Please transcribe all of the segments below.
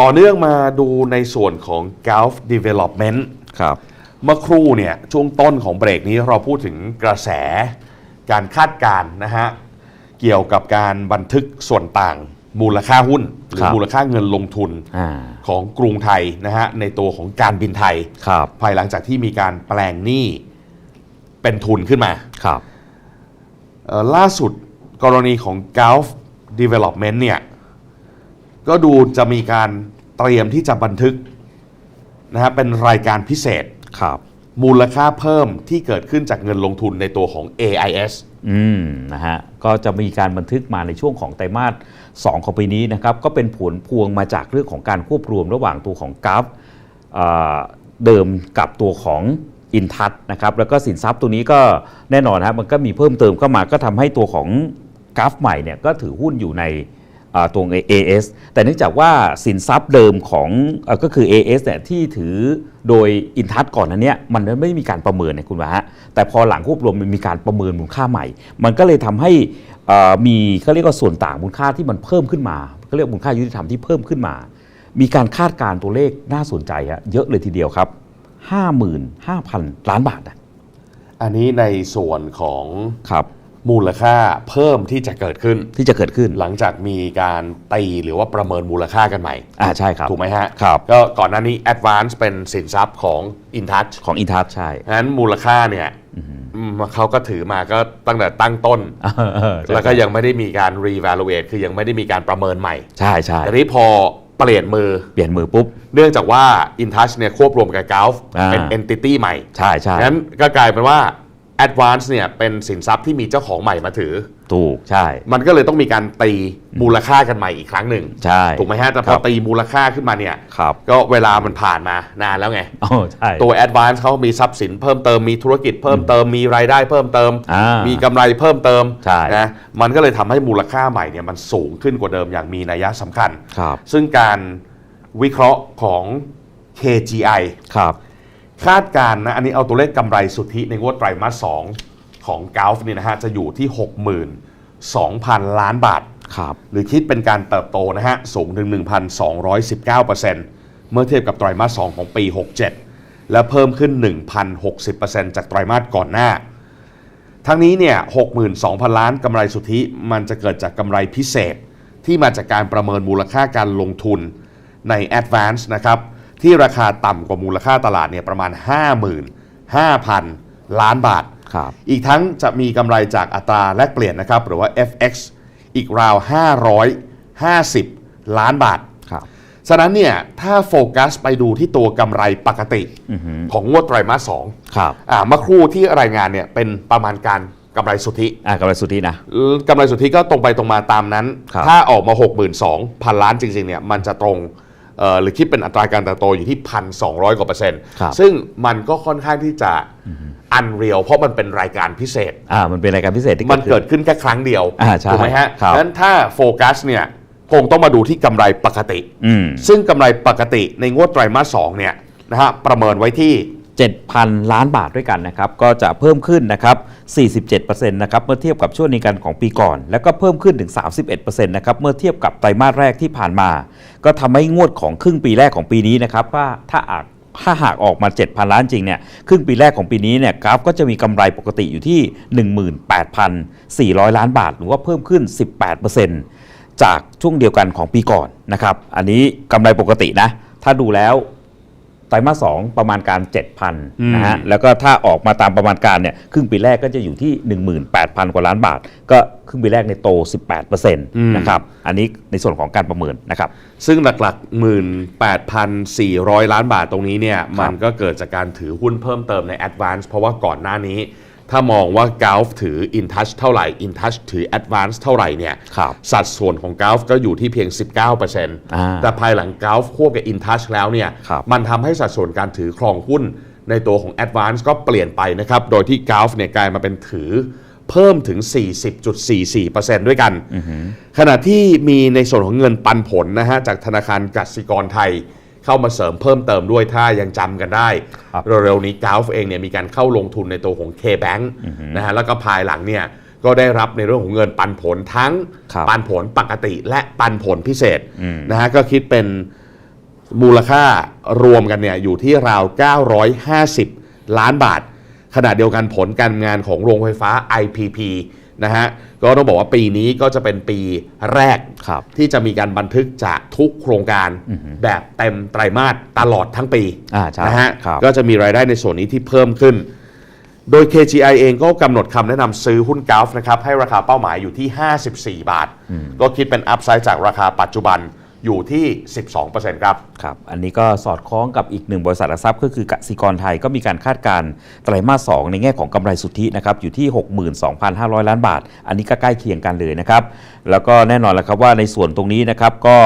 ต่อเนื่องมาดูในส่วนของ Gulf Development ครับ เมื่อครู่เนี่ยช่วงต้นของเบรกนี้เราพูดถึงกระแสการคาดการณ์นะฮะ เกี่ยวกับการบันทึกส่วนต่างมูลค่าหุ้น หรือครับมูลค่าเงินลงทุนอ่า ของกรุงไทยนะฮะ ในตัวของการบินไทย ครับภายหลังจากที่มีการแปลงหนี้เป็นทุนขึ้นมา ครับ เอ่อล่าสุดกรณีของ Gulf Development เนี่ย ก็ดูจะมีการเตรียมที่จะบันทึกนะฮะเป็นรายการพิเศษ ครับ มูลค่าเพิ่มที่เกิดขึ้นจากเงินลงทุนในตัวของ AIS อืมนะฮะก็จะมีการบันทึกมาในช่วงของไตรมาส2ของปีนี้นะครับก็เป็นผลพวงมาจากเรื่องของการควบรวมระหว่างตัวของกราฟเอ่อเดิมกับตัวของอินทัศนะครับแล้วก็สินทรัพย์ตัวนี้ก็แน่นอนนะครับมันก็มีเพิ่มเติมเข้ามาก็ทำให้ตัวของกราฟใหม่เนี่ยก็ถือหุ้นอยู่ในอ่า ตัว AS แต่เนื่องจากว่าสินทรัพย์เดิมของเออก็คือ AS เนี่ยที่ถือโดยอินทัศก่อนนั้นเนี่ยมันไม่มีการประเมินเนี่ยคุณวะฮะแต่พอหลังควบรวมมันมีการประเมินมูลค่าใหม่ มันก็เลยทำให้เอ่อมีเขาเรียกว่าส่วนต่างมูลค่าที่มันเพิ่มขึ้นมาเขาเรียกมูลค่ายุติธรรมที่เพิ่มขึ้นมา มีการคาดการณ์ตัวเลขน่าสนใจฮะเยอะเลยทีเดียวครับ55,000 ล้านบาทนะอันนี้ในส่วนของครับ มูลค่าเพิ่มที่จะเกิดขึ้น ที่จะเกิดขึ้น หลังจากมีการตีหรือว่าประเมินมูลค่ากันใหม่ อ่าใช่ครับถูกไหมฮะครับก็ก่อนหน้านี้ Advance เป็นสินทรัพย์ของ InTouch ของอินทัศใช่นั้นมูลค่าเนี่ยอืมเขาก็ถือมาก็ตั้งแต่ตั้งต้น แล้วก็ยังไม่ได้มีการ revaluate คือยังไม่ได้มีการประเมินใหม่ ใช่ใช่แต่นี้พอเปลี่ยนมือเปลี่ยนมือปุ๊บ เนื่องจากว่า InTouch เนี่ยควบรวมกับ Gulf อ่าเป็น entity ใหม่ ใช่ใช่งั้นก็กลายเป็นว่า Advance เนี่ยเป็นสินทรัพย์ที่มีเจ้าของใหม่มาถือ ถูกใช่ มันก็เลยต้องมีการตีมูลค่ากันใหม่อีกครั้งหนึ่งใช่ถูกไหมฮะแต่พคอรับ ตีมูลค่าขึ้นมาเนี่ย ครับก็เวลามันผ่านมานานแล้วไงโอ้ใช่ ตัว Advance เขามีทรัพย์สินเพิ่มเติมมีธุรกิจเพิ่มเติมมีรายได้เพิ่มเติม อ่ามีมีกำไรเพิ่มเติมใช่ นะมันก็เลยทำให้มูลค่าใหม่เนี่ยมันสูงขึ้นกว่าเดิมอย่างมีนัยสำคัญ ครับซึ่งการวิเคราะห์ของ KGI ครับ คาดการณ์นะอันนี้เอาตัวเลขกำไรสุทธิในงวดไตรมาส2ของ Gulf เนี่ยนะฮะจะอยู่ที่ 62,000 ล้านบาท ครับ หรือคิดเป็นการเติบโตนะฮะสูงถึง 1,219%เมื่อเทียบกับไตรมาส 2 ของปี 67 และเพิ่มขึ้น 1,060%จากไตรมาสก่อนหน้า ทั้งนี้เนี่ย62,000 ล้านกำไรสุทธิมันจะเกิดจากกำไรพิเศษที่มาจากการประเมินมูลค่าการลงทุนใน Advance นะครับ ที่ราคาต่ำกว่ามูลค่าตลาดเนี่ยประมาณ 55,000 ล้านบาทครับอีกทั้งจะมีกำไรจากอัตราแลกเปลี่ยนนะครับ หรือว่า FX อีกราว 550 ล้านบาทครับฉะนั้นเนี่ยถ้าโฟกัสไปดูที่ตัวกำไรปกติของงวดไตรมาส2ครับอ่าเมื่อครู่ที่รายงานเนี่ยเป็นประมาณการกำไรสุทธิอ่ากำไรสุทธินะกำไรสุทธิก็ตรงไปตรงมาตามนั้นครับถ้าออกมา 62,000 ล้านจริงๆเนี่ยมันจะตรงเอ่อ หรือคิดเป็นอัตราการเติบโตอยู่ที่1,200กว่าเปอร์เซ็นต์ครับซึ่งมันก็ค่อนข้างที่จะอันเรียลเพราะมันเป็นรายการพิเศษอ่ามันเป็นรายการพิเศษที่มันเกิดขึ้นแค่ครั้งเดียวอ่าใช่ถูกไหมฮะครับงั้นถ้าโฟกัสเนี่ยคงต้องมาดูที่กำไรปกติอืมซึ่งกำไรปกติในงวดไตรมาสสองเนี่ยนะฮะประเมินไว้ที่ 7,000 ล้านบาทด้วยกันนะครับ ก็จะเพิ่มขึ้นนะครับ 47%นะครับ เมื่อเทียบกับช่วงเดียวกันของปีก่อน แล้วก็เพิ่มขึ้นถึง 31%นะครับ เมื่อเทียบกับไตรมาสแรกที่ผ่านมา ก็ทำให้งวดของครึ่งปีแรกของปีนี้นะครับว่าถ้าอากถ้าหากออกมา 7,000 ล้านจริงเนี่ยครึ่งปีแรกของปีนี้เนี่ยกราฟก็จะมีกำไรปกติอยู่ที่ 18,400 ล้านบาท หรือว่าเพิ่มขึ้น 18%จากช่วงเดียวกันของปีก่อนนะครับ อันนี้กำไรปกตินะ ถ้าดูแล้ว ไตรมาสสองประมาณการ 7,000นะฮะแล้วก็ถ้าออกมาตามประมาณการเนี่ยครึ่งปีแรกก็จะอยู่ที่ 18,000 กว่าล้านบาท ก็ครึ่งปีแรกในโต 18%นะครับอันนี้ในส่วนของการประเมินนะครับซึ่งหลักๆ 18,400 ล้านบาทตรงนี้เนี่ยมันก็เกิดจากการถือหุ้นเพิ่มเติมใน Advance เพราะว่าก่อนหน้านี้ ถ้ามองว่า Gulf ถือ InTouch เท่าไหร่ InTouch ถือ Advance เท่าไหร่เนี่ยครับสัดส่วนของ Gulf ก็อยู่ที่เพียง 19%แต่ภายหลัง Gulf ควบกับ InTouch แล้วเนี่ยครับมันทำให้สัดส่วนการถือครองหุ้นในตัวของ Advance ก็เปลี่ยนไปนะครับ โดยที่ Gulf เนี่ยกลายมาเป็นถือเพิ่มถึง 40.44%ด้วยกัน ขณะที่มีในส่วนของเงินปันผลนะฮะจากธนาคารกสิกรไทย เข้ามาเสริมเพิ่มเติมด้วยถ้ายังจำกันได้ครับเร็วๆนี้ก l f เองเนี่ยมีการเข้าลงทุนในตัวของ K-Bank นะฮะแล้วก็ภายหลังเนี่ยก็ได้รับในเรื่องของเงินปันผลทั้งครับปันผลปกติและปันผลพิเศษนะฮะก็คิดเป็นมูลค่ารวมกันเนี่ยอยู่ที่ราว 950 ล้านบาท ขณะเดียวกันผลการงานของโรงไฟฟ้า IPP นะฮะก็ต้องบอกว่าปีนี้ก็จะเป็นปีแรกครับที่จะมีการบันทึกจากทุกโครงการแบบเต็มไตรมาสตลอดทั้งปีอ่าใช่นะฮะครับก็จะมีรายได้ในส่วนนี้ที่เพิ่มขึ้น โดย KGI เองก็กำหนดคำแนะนำซื้อหุ้นกอล์ฟนะครับให้ราคาเป้าหมายอยู่ที่ 54 บาท ก็คิดเป็นอัพไซด์จากราคาปัจจุบัน อยู่ที่ 12%ครับ ครับ อันนี้ก็สอดคล้องกับอีกหนึ่งบริษัทหลักทรัพย์ก็คือกสิกรไทยก็มีการคาดการณ์ไตรมาส 2 ในแง่ของกำไรสุทธินะครับอยู่ที่ 62,500 ล้านบาท อันนี้ก็ใกล้เคียงกันเลยนะครับ แล้วก็แน่นอนแล้วครับว่าในส่วนตรงนี้นะครับก็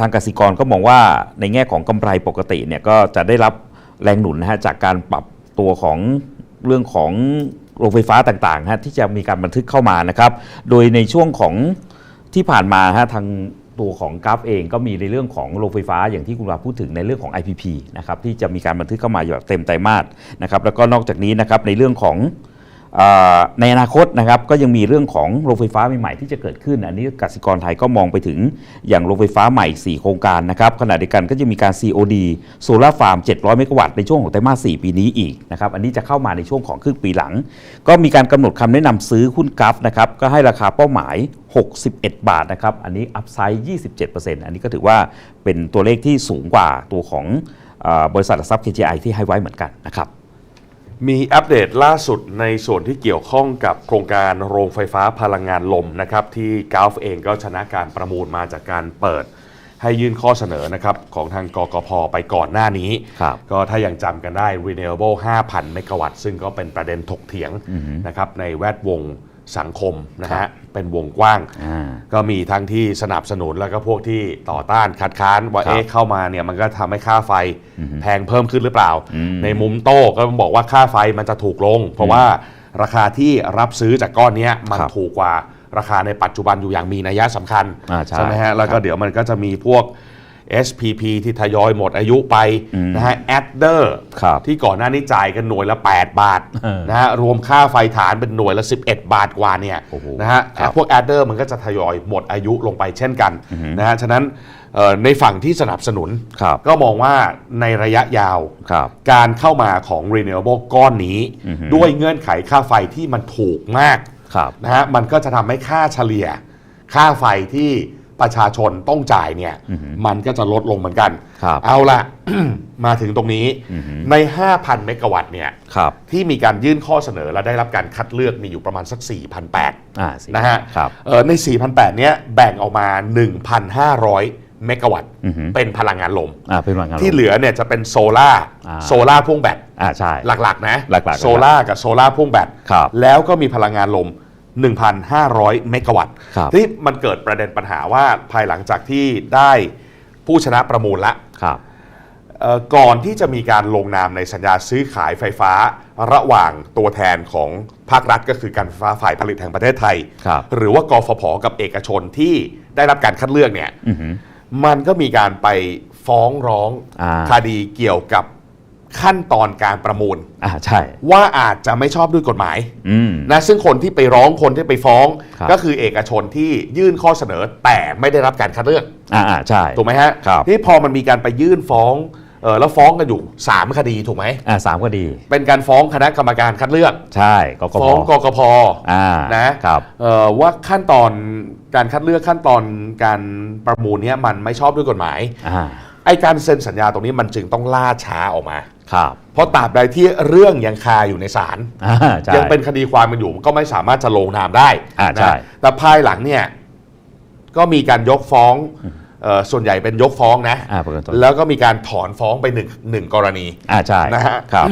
ทางกสิกรก็มองว่าในแง่ของกำไรปกติเนี่ยก็จะได้รับแรงหนุนนะฮะจากการปรับตัวของเรื่องของโรงไฟฟ้าต่างๆฮะที่จะมีการบันทึกเข้ามานะครับ โดยในช่วงของที่ผ่านมาฮะทาง ตัวของกราฟเองก็มีในเรื่องของโรงไฟฟ้าอย่างที่คุณวาพูดถึงในเรื่องของ IPP นะครับที่จะมีการบันทึกเข้ามาอยู่แบบเต็มไตรมาสนะครับแล้วก็นอกจากนี้นะครับในเรื่องของ ในอนาคตนะครับก็ยังมีเรื่องของโรงไฟฟ้าใหม่ๆที่จะเกิดขึ้น อันนี้กสิกรไทยก็มองไปถึงอย่างโรงไฟฟ้าใหม่ 4 โครงการนะครับขณะเดียวกันก็จะมีการ COD โซลาร์ฟาร์ม 700 เมกะวัตต์ในช่วงของไตรมาส 4 ปีนี้อีกนะครับอันนี้จะเข้ามาในช่วงของครึ่งปีหลัง ก็มีการกำหนดคำแนะนำซื้อหุ้นกราฟนะครับก็ให้ราคาเป้าหมาย 61 บาทนะครับอันนี้อัพไซด์27%อันนี้ก็ถือว่าเป็นตัวเลขที่สูงกว่าตัวของอบริษัทหลักทรัพย์ KGI ที่ให้ไว้เหมือนกันนะครับ มีอัปเดตล่าสุดในส่วนที่เกี่ยวข้องกับโครงการโรงไฟฟ้าพลังงานลมนะครับที่กาฟเองก็ชนะการประมูลมาจากการเปิดให้ยื่นข้อเสนอนะครับของทางกกพไปก่อนหน้านี้ ครับก็ถ้ายังจำกันได้ Renewable 5,000 เมกะวัตต์ซึ่งก็เป็นประเด็นถกเถียงนะครับในแวดวง สังคมนะครัฮะบเป็นวงกว้างอ่าก็มีทั้งที่สนับสนุนแล้วก็พวกที่ต่อต้านคัดค้านว่าครับเอ๊ะเข้ามาเนี่ยมันก็ทำให้ค่าไฟแพงเพิ่มขึ้นหรือเปล่าอืมในมุมโต้ก็บอกว่าค่าไฟมันจะถูกลง เพราะว่าราคาที่รับซื้อจากก้อนเนี้ยมันครับถูกกว่าราคาในปัจจุบันอยู่อย่างมีนัยสำคัญอ่าใช่ไหมฮะแล้วก็ครับเดี๋ยวมันก็จะมีพวก SPP ที่ทยอยหมดอายุไปอืมนะฮะ Adder ครับที่ก่อนหน้านี้จ่ายกันหน่วยละ 8 บาทเออนะฮะรวมค่าไฟฐานเป็นหน่วยละ 11 บาทกว่าเนี่ยโอ้โหนะฮะครับพวก Adder มันก็จะทยอยหมดอายุลงไปเช่นกันนะฮะฉะนั้นเอ่อในฝั่งที่สนับสนุนครับก็มองว่าในระยะยาวครับการเข้ามาของ Renewable ก้อนนี้อือฮึด้วยเงื่อนไขค่าไฟที่มันถูกมากครับนะฮะมันก็จะทำให้ค่าเฉลี่ย ค่าไฟที่ ประชาชนต้องจ่ายเนี่ย มันก็จะลดลงเหมือนกัน ครับ เอาละ มาถึงตรงนี้อือฮึ ใน 5,000 เมกะวัตต์เนี่ยครับ ที่มีการยื่นข้อเสนอและได้รับการคัดเลือกมีอยู่ประมาณสัก 4,800 อ่าสินะฮะครับ เอ่อใน 4,800 เนี้ยแบ่งออกมา 1,500 เมกะวัตต์อือฮึ เป็นพลังงานลม อ่าเป็นพลังงานที่เหลือเนี่ยจะเป็นโซล่าอ่า โซล่าพ่วงแบตอ่าใช่ หลักๆนะหลักๆโซล่ากับโซล่าพ่วงแบตครับ แล้วก็มีพลังงานลม 1,500 เมกะวัตต์ครับที่มันเกิดประเด็นปัญหาว่าภายหลังจากที่ได้ผู้ชนะประมูลละครับเอ่อก่อนที่จะมีการลงนามในสัญญาซื้อขายไฟฟ้าระหว่างตัวแทนของภาครัฐก็คือการไฟฟ้าฝ่ายผลิตแห่งประเทศไทยครับหรือว่ากฟผกับเอกชนที่ได้รับการคัดเลือกเนี่ยอือฮึมันก็มีการไปฟ้องร้องอ่าคดีเกี่ยวกับ ขั้นตอนการประมูล อ่าใช่ ว่าอาจจะไม่ชอบด้วยกฎหมายอืม นะซึ่งคนที่ไปร้องคนที่ไปฟ้อง ครับ ก็คือเอกชนที่ยื่นข้อเสนอแต่ไม่ได้รับการคัดเลือก อ่าอ่าใช่ ถูกไหมฮะครับ ที่พอมันมีการไปยื่นฟ้องเออแล้วฟ้องกันอยู่ 3 คดีถูกไหม อ่าสามก็ดี เป็นการฟ้องคณะกรรมการคัดเลือก ใช่กกพฟ้องกกพ อ่านะครับ เอ่อว่าขั้นตอนการคัดเลือกขั้นตอนการประมูลเนี้ยมันไม่ชอบด้วยกฎหมายอ่า ไอการเซ็นสัญญาตรงนี้มันจึงต้องล่าช้าออกมา ครับเพราะตราบใดที่เรื่องยังคาอยู่ในศาลอ่าใช่ยังเป็นคดีความมันอยู่ก็ไม่สามารถจะลงนามได้อ่าใช่ นะแต่ภายหลังเนี่ยก็มีการยกฟ้องเอ่อส่วนใหญ่เป็นยกฟ้องนะอ่าประกันตัวแล้วก็มีการถอนฟ้องไปหนึ่งหนึ่งกรณี อ่าใช่นะฮะ ครับ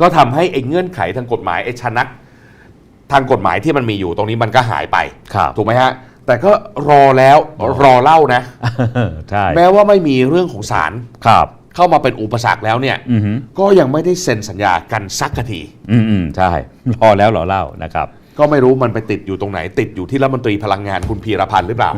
ก็ทำให้ไอ้เงื่อนไขทางกฎหมายไอ้ชนักทางกฎหมายที่มันมีอยู่ตรงนี้มันก็หายไป ครับ ถูกไหมฮะ แต่ก็รอแล้วรอเล่านะ ใช่ แม้ว่าไม่มีเรื่องของศาลครับ เข้ามาเป็นอุปสรรคแล้วเนี่ยอือฮึก็ยังไม่ได้เซ็นสัญญากันสักทีอืมอืมใช่รอแล้วรอเล่านะครับ ก็ไม่รู้มันไปติดอยู่ตรงไหน ติดอยู่ที่รัฐมนตรีพลังงานคุณพีรพันธ์หรือเปล่า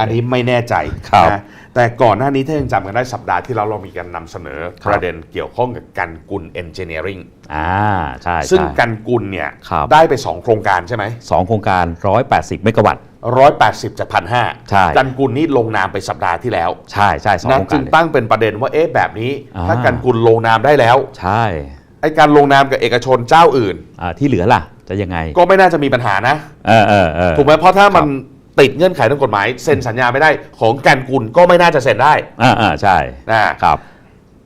อันนี้ไม่แน่ใจครับนะแต่ก่อนหน้านี้ถ้ายังจำกันได้สัปดาห์ที่เราเรามีการนำเสนอครับประเด็นเกี่ยวข้องกับกันกุลเอนจิเนียริงอ่าใช่ซึ่งใช่กันกุลเนี่ยครับได้ไป 2 โครงการใช่ไหมสองโครงการ 180 เมกะวัตต์ 180จากพันห้าใช่ กันกุลนี่ลงนามไปสัปดาห์ที่แล้วใช่ใช่สองนะโครงจึการงเลย ตั้งเป็นประเด็นว่าเอ๊ะแบบนี้ อ่า ถ้ากันกุลลงนามได้แล้วใช่ไอ้การลงนามกับเอกชนเจ้าอื่น อ่าที่เหลือล่ะ จะยังไงก็ไม่น่าจะมีปัญหานะ เออเออเออถูกไหมเพราะถ้ามันติดเงื่อนไขทางกฎหมาย เซ็นสัญญาไม่ได้ของกันกุลก็ไม่น่าจะเซ็นได้อ่าอ่าใช่นะครับ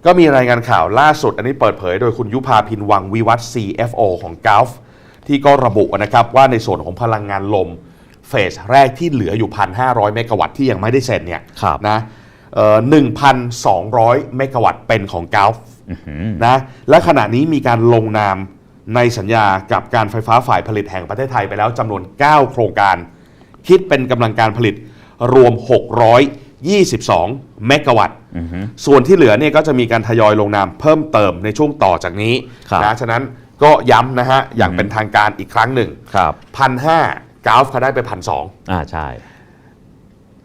ก็มีรายงานข่าวล่าสุด อันนี้เปิดเผยโดยคุณยุพาพินวังวิวัฒน์ CFO ของ g u l f ที่ก็ระบุนะครับว่าในส่วนของพลังงานลม เฟสแรกที่เหลืออยู่ 1,500 เมกะวัตต์ที่ยังไม่ได้เซ็นเนี่ยครับนะเอ่อ1,200เมกะวัตต์เป็นของ g u l f อื้อหือนะและขณะนี้มีการลงนามในสัญญากับการไฟฟ้าฝ่ายผลิตแห่งประเทศไทยไปแล้วจำนวน 9 โครงการ คิดเป็นกำลังการผลิตรวม 622 เมกะวัตต์อือหือส่วนที่เหลือเนี่ยก็จะมีการทยอยลงนามเพิ่มเติมในช่วงต่อจากนี้ครับนะฉะนั้นก็ย้ำนะฮะ อย่างเป็นทางการอีกครั้งหนึ่งครับพันห้า กราฟเขาได้ไปพันสองอ่าใช่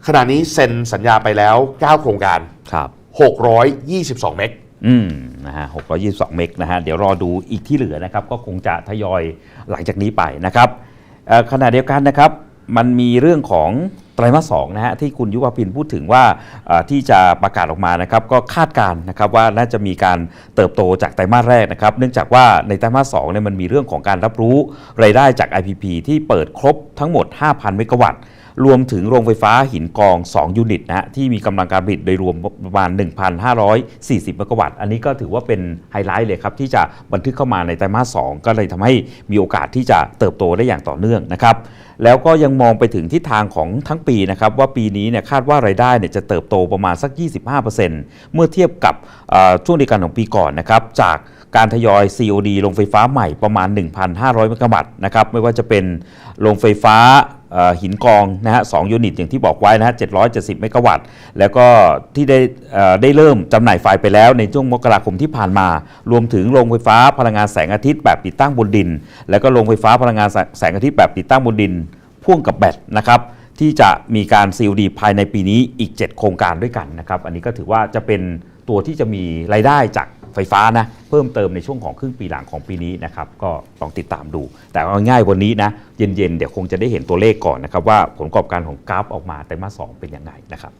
ขณะนี้เซ็นสัญญาไปแล้ว 9 โครงการ ครับ 622 เมก อืมนะฮะ622 เมกนะฮะ เดี๋ยวรอดูอีกที่เหลือนะครับ ก็คงจะทยอยหลังจากนี้ไปนะครับเอ่อขณะเดียวกันนะครับ มันมีเรื่องของ ไตรมาสสองนะฮะที่คุณยุวพินพูดถึงว่าที่จะประกาศออกมานะครับก็คาดการณ์นะครับว่าน่าจะมีการเติบโตจากไตรมาสแรกนะครับเนื่องจากว่าในไตรมาสสองเนี่ยมันมีเรื่องของการรับรู้รายได้จาก IPP ที่เปิดครบทั้งหมด 5,000 เมกะวัตต์ รวมถึงโรงไฟฟ้าหินกอง 2 ยูนิตนะฮะที่มีกำลังการผลิตโดยรวมประมาณ 1,540 เมกะวัตต์ อันนี้ก็ถือว่าเป็นไฮไลท์เลยครับ ที่จะบันทึกเข้ามาในไตรมาส 2 ก็เลยทำให้มีโอกาสที่จะเติบโตได้อย่างต่อเนื่องนะครับแล้วก็ยังมองไปถึงทิศทางของทั้งปีนะครับว่าปีนี้เนี่ยคาดว่ารายได้เนี่ยจะเติบโตประมาณสัก 25%เมื่อเทียบกับช่วงเดียวกันของปีก่อนนะครับจาก การทยอย COD โรงไฟฟ้าใหม่ประมาณ 1,500 เมกะวัตต์นะครับไม่ว่าจะเป็นโรงไฟฟ้าหินกองนะฮะสองยูนิตอย่างที่บอกไว้นะฮะ770 เมกะวัตต์ แล้วก็ที่ได้ได้เริ่มจำหน่ายไฟไปแล้วในช่วงมกราคมที่ผ่านมา รวมถึงโรงไฟฟ้าพลังงานแสงอาทิตย์แบบติดตั้งบนดิน แล้วก็โรงไฟฟ้าพลังงานแสงอาทิตย์แบบติดตั้งบนดิน พ่วงกับแบตนะครับที่จะมีการ COD ภายในปีนี้อีก 7 โครงการด้วยกันนะครับ อันนี้ก็ถือว่าจะเป็นตัวที่จะมีรายได้จาก ไฟฟ้านะเพิ่มเติมในช่วงของครึ่งปีหลังของปีนี้นะครับก็ลองติดตามดู แต่เอาง่ายวันนี้นะเย็นๆเดี๋ยวคงจะได้เห็นตัวเลขก่อนนะครับว่าผลประกอบการของกราฟออกมาไตรมาสสองเป็นยังไงนะครับ